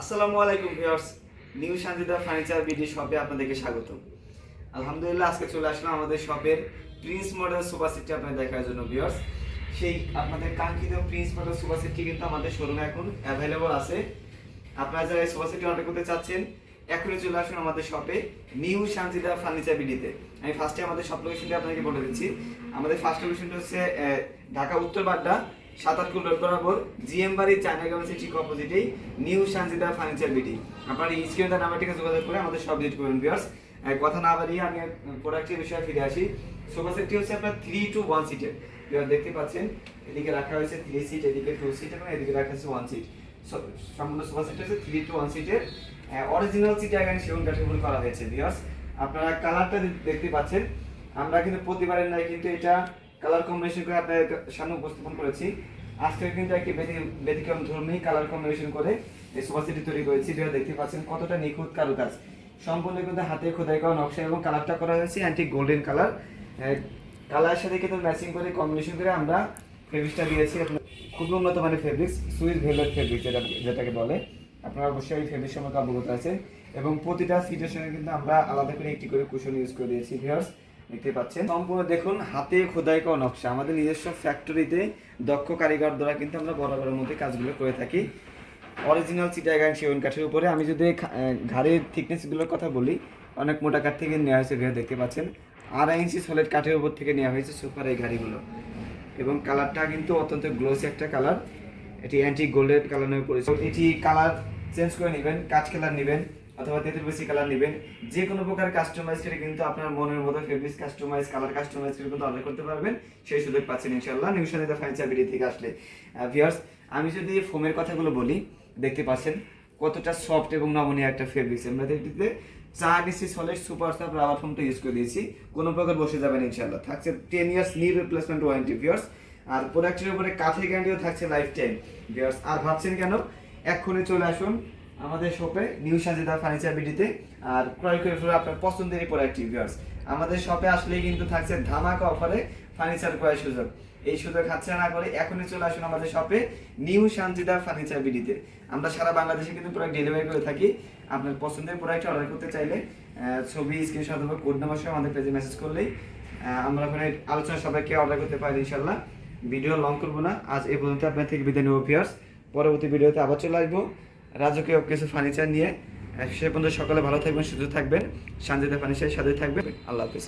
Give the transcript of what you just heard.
আসসালামু আলাইকুম viewers, new Shantida furniture BD শপে আপনাদেরকে স্বাগত। আলহামদুলিল্লাহ, আজকে চলে আসলাম আমাদের শপের প্রিন্স মডেল সোফা সেটটি আপনাদের দেখার জন্য ভিউয়ার্স। সেই আপনাদের কাঙ্ক্ষিত প্রিন্স মডেল সোফা সেটটি কিন্তু আমাদের শোরুমে এখন অ্যাভেলেবল আছে। আপনারা যারা এই সোফা সেটটি অর্ডার করতে চাচ্ছেন, এখনই চলে আসুন আমাদের শপে নিউ শান্তিদা ফার্নিচার বিডিতে। আমি ফার্স্টে আমাদের শপ লোকেশনটি আপনাকে বলে দিচ্ছি। আমাদের ফার্স্ট লোকেশনটা হচ্ছে ঢাকা উত্তর বাড্ডা সাতাতকুল রোড বরাবর জিএম বাড়ি চায়না গার্মেন্টসের ঠিক অপোজিটেই নিউ শান্তিদা ফার্নিচার বিডি আপনার এই স্ক্রিনে নাম্বারটিকে যোগাযোগ করে আমাদের সব ভিজিট করবেন ভিউয়ার্স কথা না বাড়িয়ে আমি প্রোডাক্টের বিষয়ে ফিরে আসি। সোফা সেটটি হচ্ছে আপনার থ্রি টু ওয়ান সিটের ভিউয়ার দেখতে পাচ্ছেন, এদিকে রাখা হয়েছে থ্রি সিট এদিকে টু সিট এবং এদিকে রাখা হয়েছে ওয়ান সিট সম্পূর্ণ সোফা সেট হচ্ছে থ্রি টু ওয়ান সিটের অরিজিনাল সিট এখানে সেগুন কাঠের উপর করা হয়েছে ভিউয়ার্স আপনারা কালারটা দেখতে পাচ্ছেন। আমরা কিন্তু প্রতিবারের নাই কিন্তু এটা কালার কম্বিনেশন করে আপনাদের সামনে উপস্থাপন করেছি। আজকে কিন্তু একটি ব্যতিক্রম ধর্মী কালার কম্বিনেশন করে এই সোফা সেটটি তৈরি করেছি। যেটা দেখতে পাচ্ছেন কতটা নিখুঁত কারুকাজ। সম্পূর্ণ কিন্তু হাতে খোদাই করা নকশা এবং কালারটা করা হয়েছে অ্যান্টি গোল্ডেন কালার কালারের সাথে কিন্তু ম্যাচিং করে কম্বিনেশন করে আমরা ফেব্রিক্সটা দিয়েছি। আপনার খুব উন্নত মানের ফেব্রিক্স সুইস ভেলভেট ফেব্রিক যেটা যেটাকে বলে। আপনারা অবশ্যই এই ফেব্রিক সম্পর্কে অবগত আছেন। এবং প্রতিটা সিটের সঙ্গে কিন্তু আমরা আলাদা করে একটি করে কুশন ইউজ করে দিয়েছি ভিউয়ার্স দেখতে পাচ্ছেন। সম্পূর্ণ দেখুন, হাতে খোদাই করা নকশা। আমাদের নিজস্ব ফ্যাক্টরিতে দক্ষ কারিগর দ্বারা কিন্তু আমরা বরাবরের মধ্যে কাজগুলো করে থাকি। অরিজিনাল চিটাগাং সেগুন কাঠের উপরে আমি যদি ঘাড়ের থিকনেসগুলোর কথা বলি, অনেক মোটা কাঠ থেকে নেওয়া হয়েছে ভিডিও দেখতে পাচ্ছেন। আড়াই ইঞ্চি সলিড কাঠের উপর থেকে নেওয়া হয়েছে সুপার এই গাড়িগুলো এবং কালারটা কিন্তু অত্যন্ত গ্লোসি একটা কালার। এটি অ্যান্টি গোল্ডেন কালার নামে পরিচিত। এটি কালার চেঞ্জ করে নেবেন কাঠ কালার নেবেন। অথবা তেতুল বেশি কালার নেবেন। যে কোনো প্রকার কাস্টমাইজ করে কিন্তু আপনার মনের মতো ফেব্রিক্স কাস্টমাইজ কালার কাস্টমাইজ করে কিন্তু অর্ডার করতে পারবেন। সেই সুযোগ পাচ্ছেন ইনশাল্লাহ নিউশনের ফার্নিচার বিডি থেকে আসলে। ভিউয়ার্স আমি যদি ফোমের কথাগুলো বলি, দেখতে পাচ্ছেন কতটা সফট এবং নমনীয় একটা ফেব্রিক্স আমরা এটিতে চার inch solid super soft rubber ফোমটা use করে দিয়েছি। কোনো প্রকার বসে যাবেন ইনশাল্লাহ থাকছে ten years no replacement warranty viewers আর প্রোডাক্টের উপরে কাঠের গ্যারান্টিও থাকছে লাইফ টাইম ভিউয়ার্স আর ভাবছেন কেন? এক্ষুনি চলে আসুন আমাদের শপে নিউ সাজেদা ফার্নিচার বিডিতে আর ক্রয় করে ফেলে আপনার পছন্দের প্রোডাক্টটি ভিউয়ার্স আমাদের শপে আসলেই কিন্তু থাকছে ধামাকা অফারে ফার্নিচার ক্রয়ের সুযোগ। এই সুযোগ হাতছাড়া না করে এখনই চলে আসুন আমাদের শপে নিউ শান্তিদা ফার্নিচার বিডিতে আমরা সারা বাংলাদেশে কিন্তু প্রোডাক্ট ডেলিভারি করে থাকি। আপনার পছন্দের প্রোডাক্ট অর্ডার করতে চাইলে ছবি স্ক্রিনশট অথবা কোড নাম্বার সহ আমাদের পেজে মেসেজ করলেই আমরা ওখানে আলোচনা সবাইকে অর্ডার করতে পারি ইনশাল্লাহ ভিডিও লং করব না। আজ এই পর্যন্ত আপনার থেকে বিদায় নেব ভিউয়ার্স পরবর্তী ভিডিওতে আবার চলে আসব। রাজকীয় কিছু ফার্নিচার নিয়ে। সে পর্যন্ত সকালে ভালো থাকবেন, সুস্থ থাকবেন, শান্তিতে ফার্নিচারের সাথে থাকবেন। আল্লাহ হাফিজ।